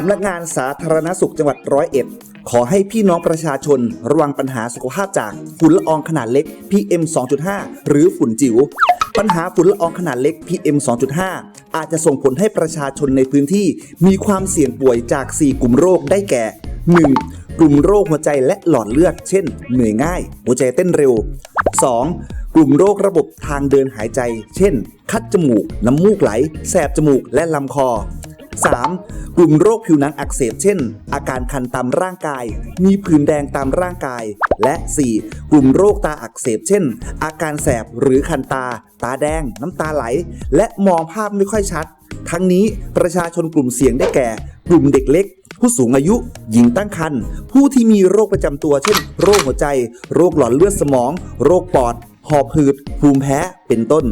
สำนักงานสาธารณสุขจังหวัดร้อยเอ็ดขอให้พี่น้องประชาชนระวังปัญหาสุขภาพจากฝุ่นละอองขนาดเล็ก PM 2.5 หรือฝุ่นจิ๋ว ปัญหาฝุ่นละอองขนาดเล็ก PM 2.5 อาจจะส่งผลให้ประชาชนในพื้นที่ มีความเสี่ยงป่วยจาก 4 กลุ่มโรคได้แก่ 1. กลุ่มโรคหัวใจและหลอดเลือด เช่น เหนื่อยง่าย หัวใจเต้นเร็ว 2. กลุ่มโรคระบบทางเดินหายใจ เช่น คัดจมูก น้ำมูกไหล แสบจมูก และลำคอ 3. กลุ่มโรคผิวหนังอักเสบเช่น อาการคันตามร่างกาย มีผื่นแดงตามร่างกาย และ 4. กลุ่มโรคตาอักเสบเช่น อาการแสบหรือคันตา ตาแดง น้ำตาไหล และมองภาพไม่ค่อยชัด ทั้งนี้ประชาชนกลุ่มเสี่ยงได้แก่ กลุ่มเด็กเล็ก ผู้สูงอายุ หญิงตั้งครรภ์ผู้ที่มีโรคประจำตัวเช่น โรคหัวใจ โรคหลอดเลือดสมอง โรคปอด หอบหืด ภูมิแพ้ เป็นต้น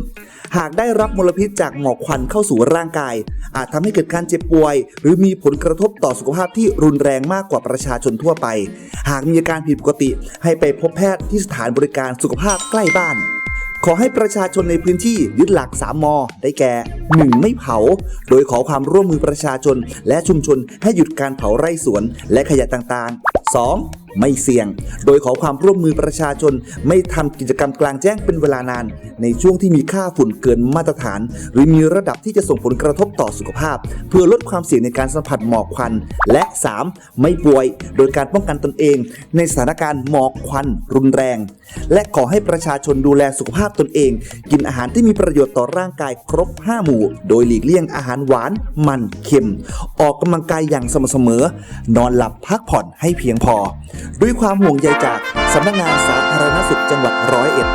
หากได้รับมลพิษจากหมอกควันเข้าสู่ร่างกาย อาจทำให้เกิดการเจ็บป่วย หรือมีผลกระทบต่อสุขภาพที่รุนแรงมากกว่าประชาชนทั่วไป หากมีอาการผิดปกติ ให้ไปพบแพทย์ที่สถานบริการสุขภาพใกล้บ้านขอให้ประชาชนในพื้นที่ยึดหลัก 3 ม ได้แก่ 1. ไม่เผา โดยขอความร่วมมือประชาชนและชุมชนให้หยุดการเผาไร่สวนและขยะต่างๆ 2. ไม่เสี่ยง โดยขอความร่วมมือประชาชน ไม่ทำกิจกรรมกลางแจ้งเป็นเวลานาน ในช่วงที่มีค่าฝุ่นเกินมาตรฐาน หรือมีระดับที่จะส่งผลกระทบต่อสุขภาพ เพื่อลดความเสี่ยงในการสัมผัสหมอกควัน และ 3. ไม่ป่วย โดยการป้องกันตนเอง ในสถานการณ์หมอกควันรุนแรง และขอให้ประชาชนดูแลสุขภาพตนเอง กินอาหารที่มีประโยชน์ต่อร่างกายครบ 5 หมู่ โดยหลีกเลี่ยงอาหารหวาน มันเค็ม ออกกำลังกายอย่างสม่ำเสมอ นอนหลับพักผ่อนให้เพียงพอด้วยความห่วงใยจากสำนักงานสาธารณสุขจังหวัดร้อยเอ็ด